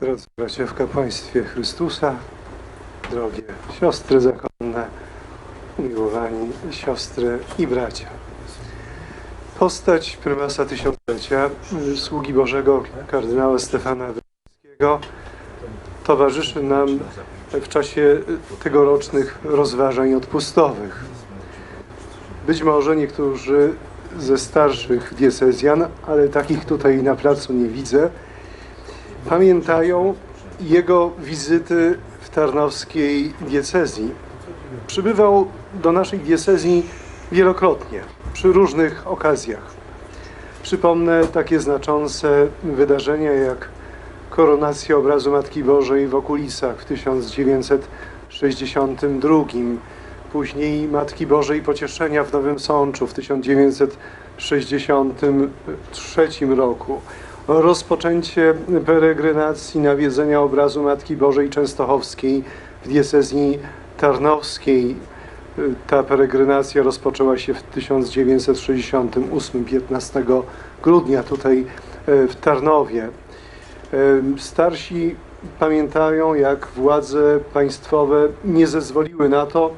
Drodzy bracia w kapłaństwie Chrystusa, drogie siostry zakonne, umiłowani siostry i bracia. Postać prymasa tysiąclecia, y, sługi Bożego kardynała Stefana Wysockiego towarzyszy nam w czasie tegorocznych rozważań odpustowych. Być może niektórzy ze starszych diecezjan, ale takich tutaj na placu nie widzę, pamiętają jego wizyty w tarnowskiej diecezji. Przybywał do naszej diecezji wielokrotnie, przy różnych okazjach. Przypomnę takie znaczące wydarzenia jak koronacja obrazu Matki Bożej w okulisach w 1962, później Matki Bożej Pocieszenia w Nowym Sączu w 1963 roku, rozpoczęcie peregrinacji nawiedzenia obrazu Matki Bożej Częstochowskiej w diecezji tarnowskiej. Ta peregrinacja rozpoczęła się w 1968, 15 grudnia tutaj e, w Tarnowie. E, Starsi pamiętają, jak władze państwowe nie zezwoliły na to,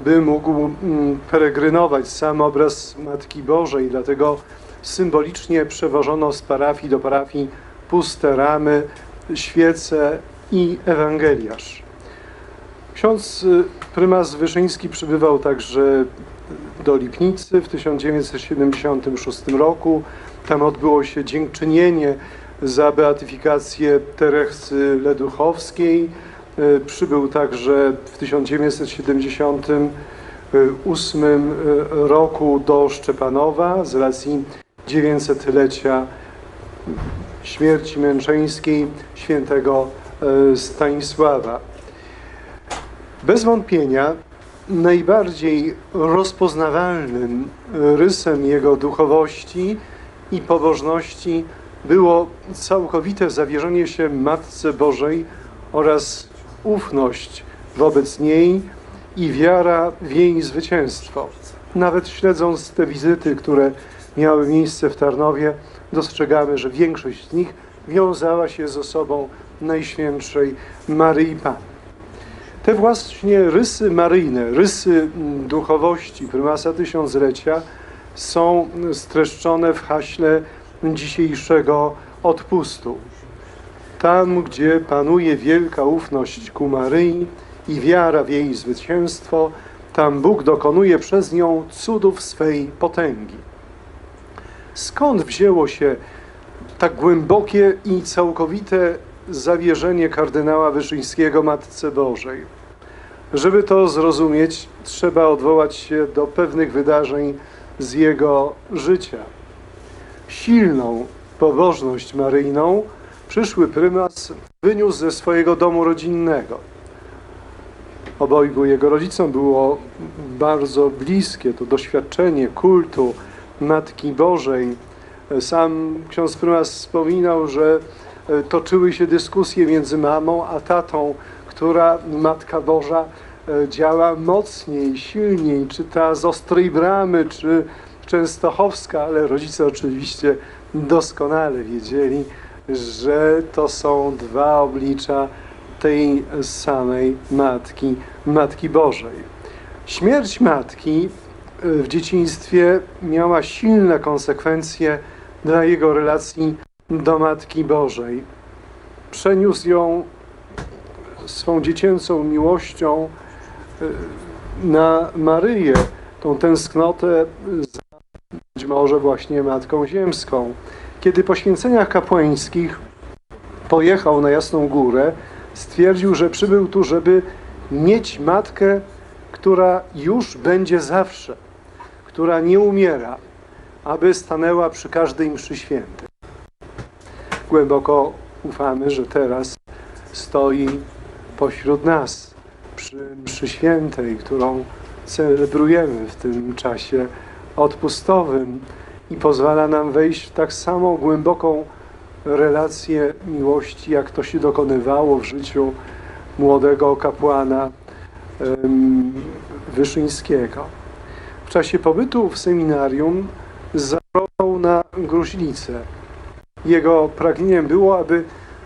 by mógł mm, peregrynować sam obraz Matki Bożej, dlatego symbolicznie przewożono z parafii do parafii puste ramy, świece i ewangeliarz. Ksiądz y, prymas Wyszyński przybywał także do Lipnicy w 1976 roku. Tam odbyło się dziękczynienie za beatyfikację Teresy Leduchowskiej. Y, Przybył także w 1978 roku do Szczepanowa z racji 900-lecia śmierci męczeńskiej świętego e, Stanisława. Bez wątpienia najbardziej rozpoznawalnym rysem jego duchowości i pobożności było całkowite zawierzenie się Matce Bożej oraz ufność wobec niej i wiara w jej zwycięstwo. Nawet śledząc te wizyty, które miały miejsce w Tarnowie, dostrzegamy, że większość z nich wiązała się z osobą Najświętszej Maryi Panny. Te właśnie rysy maryjne, rysy mm, duchowości prymasa tysiąclecia są streszczone w haśle dzisiejszego odpustu. Tam, gdzie panuje wielka ufność ku Maryi i wiara w jej zwycięstwo, tam Bóg dokonuje przez nią cudów swej potęgi. Skąd wzięło się tak głębokie i całkowite zawierzenie kardynała Wyszyńskiego Matce Bożej? Żeby to zrozumieć, trzeba odwołać się do pewnych wydarzeń z jego życia. Silną pobożność maryjną przyszły prymas wyniósł ze swojego domu rodzinnego. Obojgu jego rodzicom było bardzo bliskie to doświadczenie kultu Matki Bożej. Sam ksiądz prymas wspominał, że e, toczyły się dyskusje między mamą a tatą, która Matka Boża e, działa mocniej, silniej, czy ta z Ostrej Bramy, czy Częstochowska, ale rodzice oczywiście doskonale wiedzieli, że to są dwa oblicza tej samej Matki, Matki Bożej. Śmierć Matki w dzieciństwie miała silne konsekwencje dla jego relacji do Matki Bożej. Przeniósł ją swą dziecięcą miłością y, na Maryję, tą tęsknotę za być może właśnie Matką Ziemską. Kiedy po święceniach kapłańskich pojechał na Jasną Górę, stwierdził, że przybył tu, żeby mieć matkę, która już będzie zawsze, która nie umiera, aby stanęła przy każdej mszy świętej. Głęboko ufamy, że teraz stoi pośród nas przy mszy świętej, którą celebrujemy w tym czasie odpustowym i pozwala nam wejść w tak samo głęboką relację miłości, jak to się dokonywało w życiu młodego kapłana Wyszyńskiego. W czasie pobytu w seminarium zaprowadził na gruźlicę. Jego pragnieniem było, aby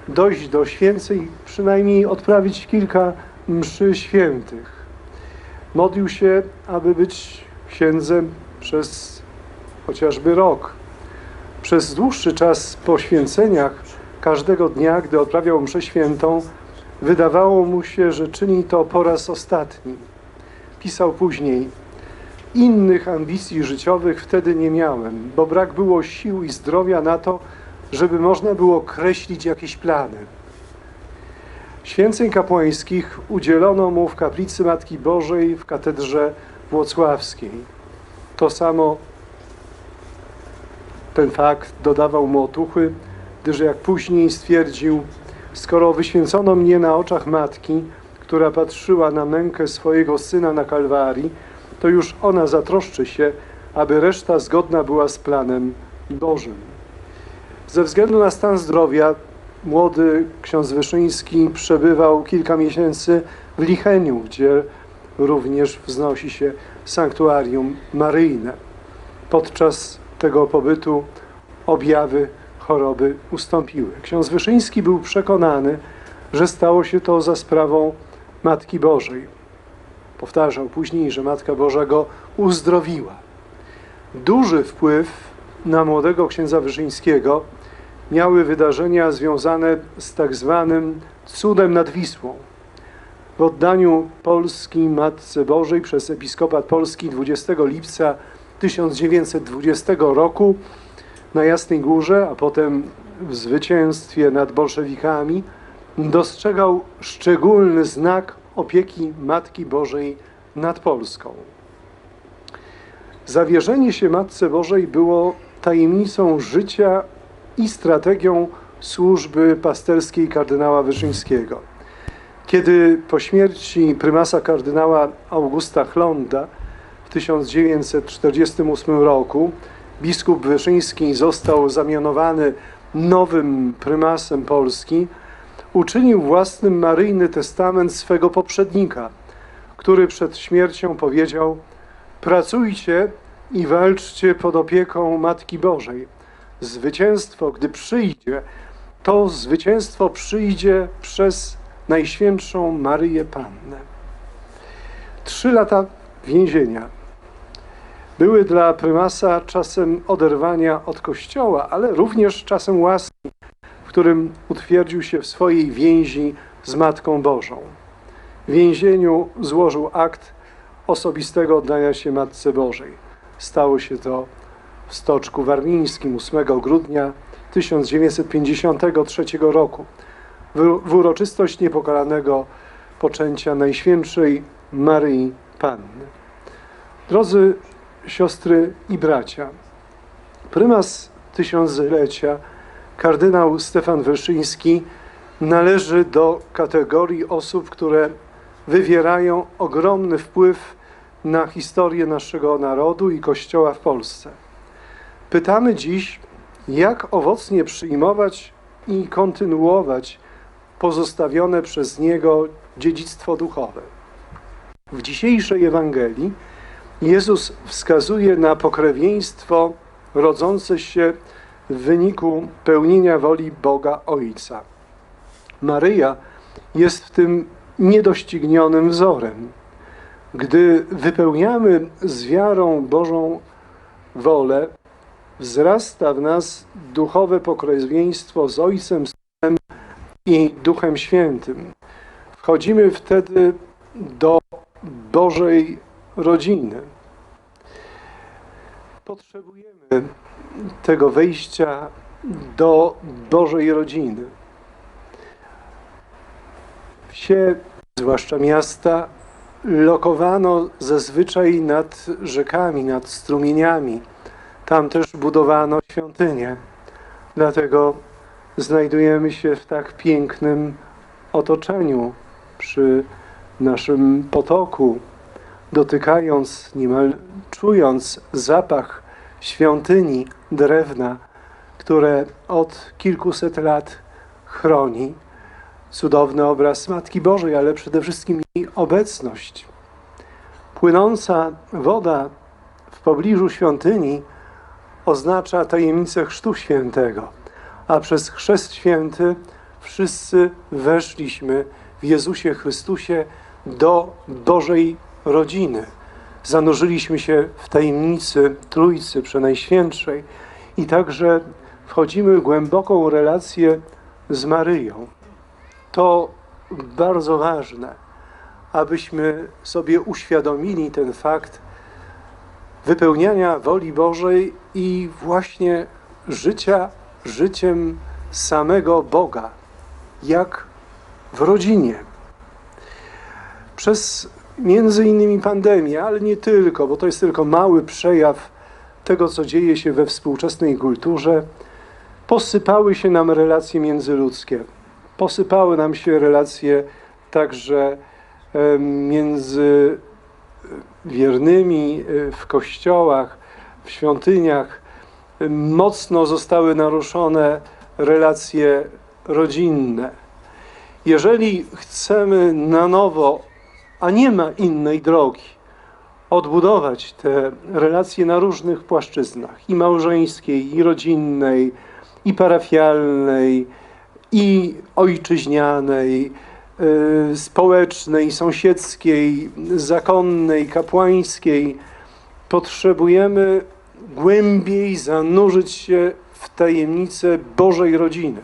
dojść do święcej, przynajmniej odprawić kilka mszy świętych. Modlił się, aby być księdzem przez chociażby rok. Przez dłuższy czas po święceniach, każdego dnia, gdy odprawiał mszę świętą, wydawało mu się, że czyni to po raz ostatni. Pisał później, innych ambicji życiowych wtedy nie miałem, bo brak było sił i zdrowia na to, żeby można było kreślić jakieś plany. Święceń kapłańskich udzielono mu w kaplicy Matki Bożej w katedrze włocławskiej. To samo ten fakt dodawał mu otuchy, gdyż jak później stwierdził, skoro wyświęcono mnie na oczach matki, która patrzyła na mękę swojego syna na Kalwarii, to już ona zatroszczy się, aby reszta zgodna była z planem Bożym. Ze względu na stan zdrowia młody ksiądz Wyszyński przebywał kilka miesięcy w Licheniu, gdzie również wznosi się sanktuarium maryjne. Podczas tego pobytu objawy choroby ustąpiły. Ksiądz Wyszyński był przekonany, że stało się to za sprawą Matki Bożej. Powtarzał później, że Matka Boża go uzdrowiła. Duży wpływ na młodego księdza Wyszyńskiego miały wydarzenia związane z tak zwanym cudem nad Wisłą. W oddaniu Polski Matce Bożej przez Episkopat Polski 20 lipca 1920 roku na Jasnej Górze, a potem w zwycięstwie nad bolszewikami, dostrzegał szczególny znak opieki Matki Bożej nad Polską. Zawierzenie się Matce Bożej było tajemnicą życia i strategią służby pasterskiej kardynała Wyszyńskiego. Kiedy po śmierci prymasa kardynała Augusta Chlonda w 1948 roku biskup Wyszyński został zamianowany nowym prymasem Polski, uczynił własnym maryjny testament swego poprzednika, który przed śmiercią powiedział: Pracujcie i walczcie pod opieką Matki Bożej. Zwycięstwo, gdy przyjdzie, to zwycięstwo przyjdzie przez Najświętszą Maryję Pannę. Trzy lata więzienia były dla prymasa czasem oderwania od Kościoła, ale również czasem łaski, którym utwierdził się w swojej więzi z Matką Bożą. W więzieniu złożył akt osobistego oddania się Matce Bożej. Stało się to w Stoczku Warmińskim 8 grudnia 1953 roku w uroczystość niepokalanego poczęcia Najświętszej Maryi Panny. Drodzy siostry i bracia, prymas tysiąclecia, kardynał Stefan Wyszyński, należy do kategorii osób, które wywierają ogromny wpływ na historię naszego narodu i Kościoła w Polsce. Pytamy dziś, jak owocnie przyjmować i kontynuować pozostawione przez Niego dziedzictwo duchowe. W dzisiejszej Ewangelii Jezus wskazuje na pokrewieństwo rodzące się w wyniku pełnienia woli Boga Ojca. Maryja jest w tym niedoścignionym wzorem. Gdy wypełniamy z wiarą Bożą wolę, wzrasta w nas duchowe pokrewieństwo z Ojcem, Synem i Duchem Świętym. Wchodzimy wtedy do Bożej rodziny. Potrzebujemy tego wejścia do Bożej rodziny. Wsie, zwłaszcza miasta, lokowano zazwyczaj nad rzekami, nad strumieniami. Tam też budowano świątynie. Dlatego znajdujemy się w tak pięknym otoczeniu przy naszym potoku, dotykając, niemal czując zapach świątyni drewna, które od kilkuset lat chroni cudowny obraz Matki Bożej, ale przede wszystkim jej obecność. Płynąca woda w pobliżu świątyni oznacza tajemnicę Chrztu Świętego, a przez Chrzest Święty wszyscy weszliśmy w Jezusie Chrystusie do Bożej rodziny. Zanurzyliśmy się w tajemnicy Trójcy Przenajświętszej i także wchodzimy w głęboką relację z Maryją. To bardzo ważne, abyśmy sobie uświadomili ten fakt wypełniania woli Bożej i właśnie życia życiem samego Boga, jak w rodzinie. Przez między innymi pandemię, ale nie tylko, bo to jest tylko mały przejaw tego, co dzieje się we współczesnej kulturze, posypały się nam relacje międzyludzkie. Posypały nam się relacje także między wiernymi e, w kościołach, w świątyniach. Mocno zostały naruszone relacje rodzinne. Jeżeli chcemy na nowo, a nie ma innej drogi, odbudować te relacje na różnych płaszczyznach i małżeńskiej, i rodzinnej, i parafialnej, i ojczyźnianej, y, społecznej, sąsiedzkiej, zakonnej, kapłańskiej, potrzebujemy głębiej zanurzyć się w tajemnicę Bożej rodziny.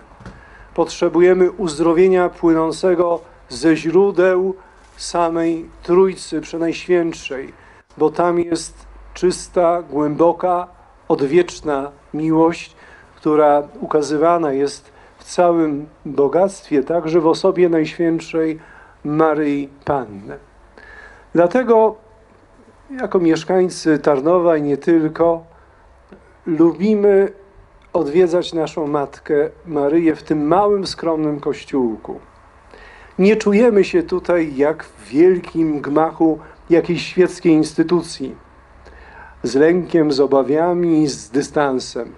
Potrzebujemy uzdrowienia płynącego ze źródeł samej Trójcy Przenajświętszej, bo tam jest czysta, głęboka, odwieczna miłość, która ukazywana jest w całym bogactwie, także w osobie Najświętszej Maryi Panny. Dlatego jako mieszkańcy Tarnowa i nie tylko, lubimy odwiedzać naszą Matkę Maryję w tym małym, skromnym kościółku. Nie czujemy się tutaj jak w wielkim gmachu jakiejś świeckiej instytucji, z lękiem, z obawiami, z dystansem.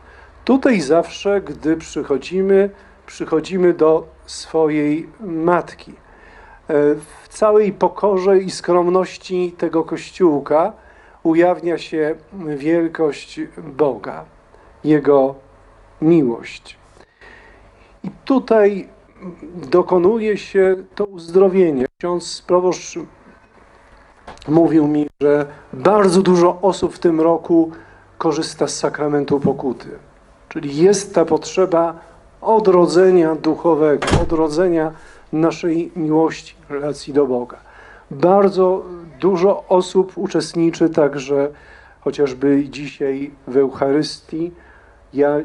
Tutaj zawsze, gdy przychodzimy, przychodzimy do swojej Matki. E, W całej pokorze i skromności tego kościółka ujawnia się wielkość Boga, Jego miłość. I tutaj dokonuje się to uzdrowienie. Ksiądz proboszcz mówił mi, że bardzo dużo osób w tym roku korzysta z sakramentu pokuty. Czyli jest ta potrzeba odrodzenia duchowego, odrodzenia naszej miłości, relacji do Boga. Bardzo dużo osób uczestniczy także chociażby dzisiaj w Eucharystii. Ja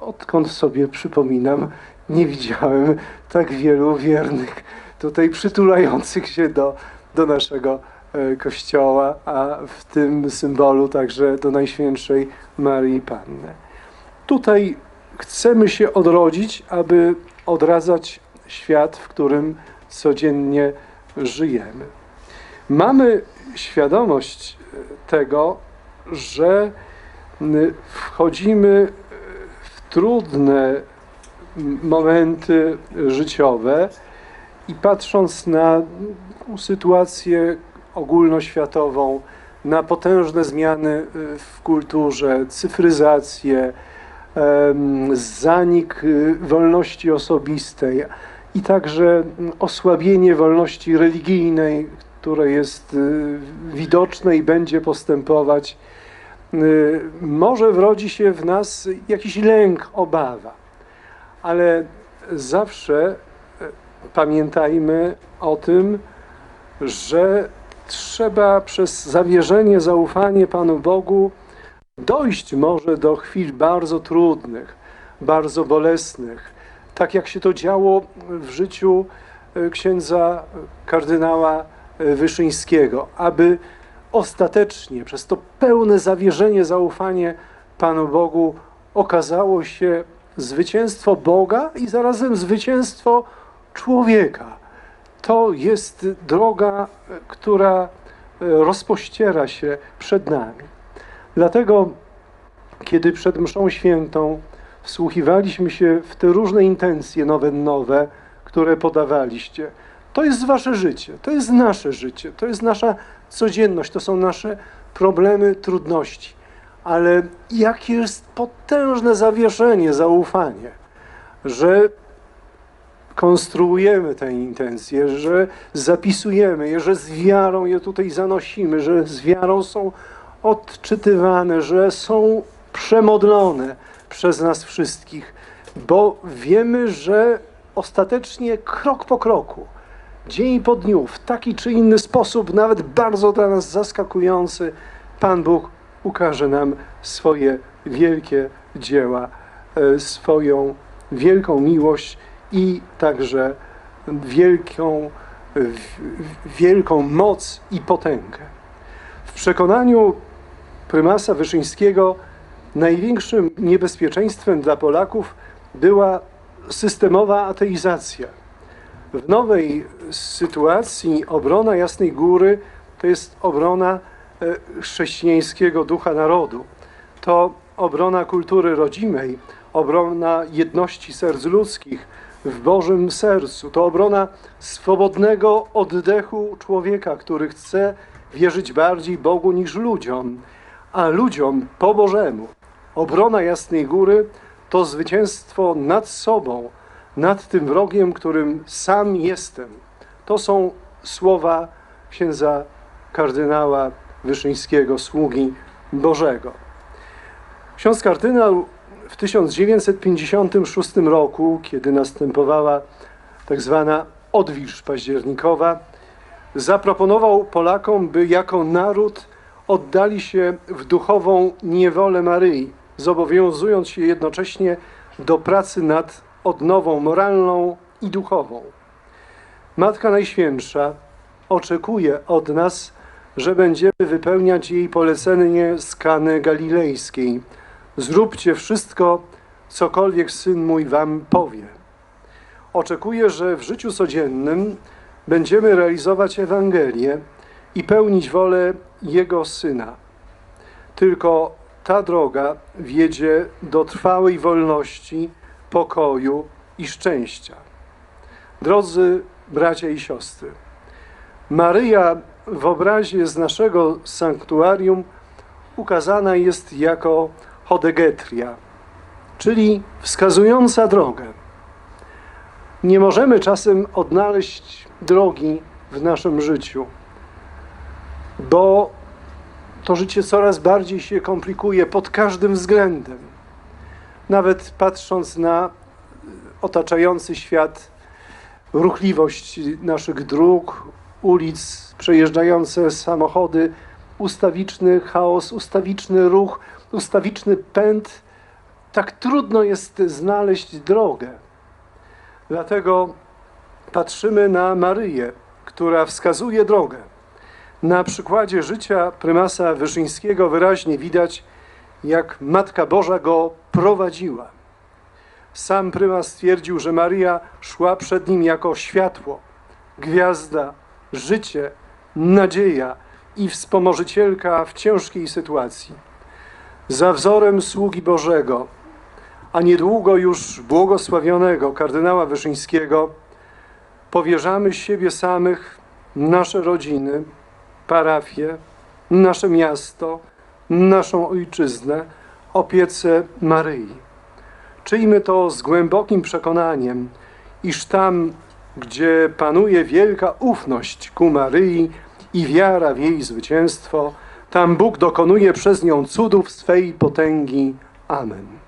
odkąd sobie przypominam, nie widziałem tak wielu wiernych tutaj przytulających się do, do naszego e, Kościoła, a w tym symbolu także do Najświętszej Marii Panny. Tutaj chcemy się odrodzić, aby odradzać świat, w którym codziennie żyjemy. Mamy świadomość e, tego, że wchodzimy w trudne momenty życiowe i patrząc na sytuację ogólnoświatową, na potężne zmiany y, w kulturze, cyfryzację, zanik y, wolności osobistej i także osłabienie wolności religijnej, które jest y, widoczne i będzie postępować, może wrodzi się w nas jakiś lęk, obawa. Ale zawsze e, pamiętajmy o tym, że trzeba przez zawierzenie, zaufanie Panu Bogu dojść może do chwil bardzo trudnych, bardzo bolesnych, tak jak się to działo w życiu e, księdza kardynała e, Wyszyńskiego, aby ostatecznie przez to pełne zawierzenie, zaufanie Panu Bogu okazało się zwycięstwo Boga i zarazem zwycięstwo człowieka. To jest droga, która e, rozpościera się przed nami. Dlatego, kiedy przed mszą świętą wsłuchiwaliśmy się w te różne intencje nowe, które podawaliście, to jest wasze życie, to jest nasze życie, to jest nasza codzienność, to są nasze problemy, trudności. Ale jakie jest potężne zawieszenie, zaufanie, że konstruujemy te intencje, że zapisujemy je, że z wiarą je tutaj zanosimy, że z wiarą są odczytywane, że są przemodlone przez nas wszystkich, bo wiemy, że ostatecznie krok po kroku, dzień po dniu, w taki czy inny sposób, nawet bardzo dla nas zaskakujący, Pan Bóg ukaże nam swoje wielkie dzieła, e, swoją wielką miłość i także wielką, wielką moc i potęgę. W przekonaniu prymasa Wyszyńskiego największym niebezpieczeństwem dla Polaków była systemowa ateizacja. W nowej sytuacji obrona Jasnej Góry to jest obrona chrześcijańskiego ducha narodu. To obrona kultury rodzimej, obrona jedności serc ludzkich w Bożym sercu. To obrona swobodnego oddechu człowieka, który chce wierzyć bardziej Bogu niż ludziom, a ludziom po Bożemu. Obrona Jasnej Góry to zwycięstwo nad sobą, nad tym wrogiem, którym sam jestem. To są słowa księdza kardynała Wyszyńskiego, sługi Bożego. Ksiądz kardynał w 1956 roku, kiedy następowała tak zwana odwilż październikowa, zaproponował Polakom, by jako naród oddali się w duchową niewolę Maryi, zobowiązując się jednocześnie do pracy nad odnową moralną i duchową. Matka Najświętsza oczekuje od nas, że będziemy wypełniać jej polecenie z Kany Galilejskiej. Zróbcie wszystko, cokolwiek Syn mój wam powie. Oczekuje, że w życiu codziennym będziemy realizować Ewangelię i pełnić wolę Jego Syna. Tylko ta droga wiedzie do trwałej wolności, pokoju i szczęścia. Drodzy bracia i siostry, Maryja w obrazie z naszego sanktuarium ukazana jest jako Hodegetria, czyli wskazująca drogę. Nie możemy czasem odnaleźć drogi w naszym życiu, bo to życie coraz bardziej się komplikuje pod każdym względem. Nawet patrząc na otaczający świat, ruchliwość naszych dróg, ulic, przejeżdżające samochody, ustawiczny chaos, ustawiczny ruch, ustawiczny pęd, tak trudno jest znaleźć drogę. Dlatego patrzymy na Maryję, która wskazuje drogę. Na przykładzie życia prymasa Wyszyńskiego wyraźnie widać, jak Matka Boża go prowadziła. Sam prymas stwierdził, że Maryja szła przed nim jako światło, gwiazda, życie, nadzieja i wspomożycielka w ciężkiej sytuacji. Za wzorem sługi Bożego, a niedługo już błogosławionego kardynała Wyszyńskiego, powierzamy siebie samych, nasze rodziny, parafię, nasze miasto, naszą ojczyznę opiece Maryi. Czyjmy to z głębokim przekonaniem, iż tam, gdzie panuje wielka ufność ku Maryi i wiara w jej zwycięstwo, tam Bóg dokonuje przez nią cudów swej potęgi. Amen.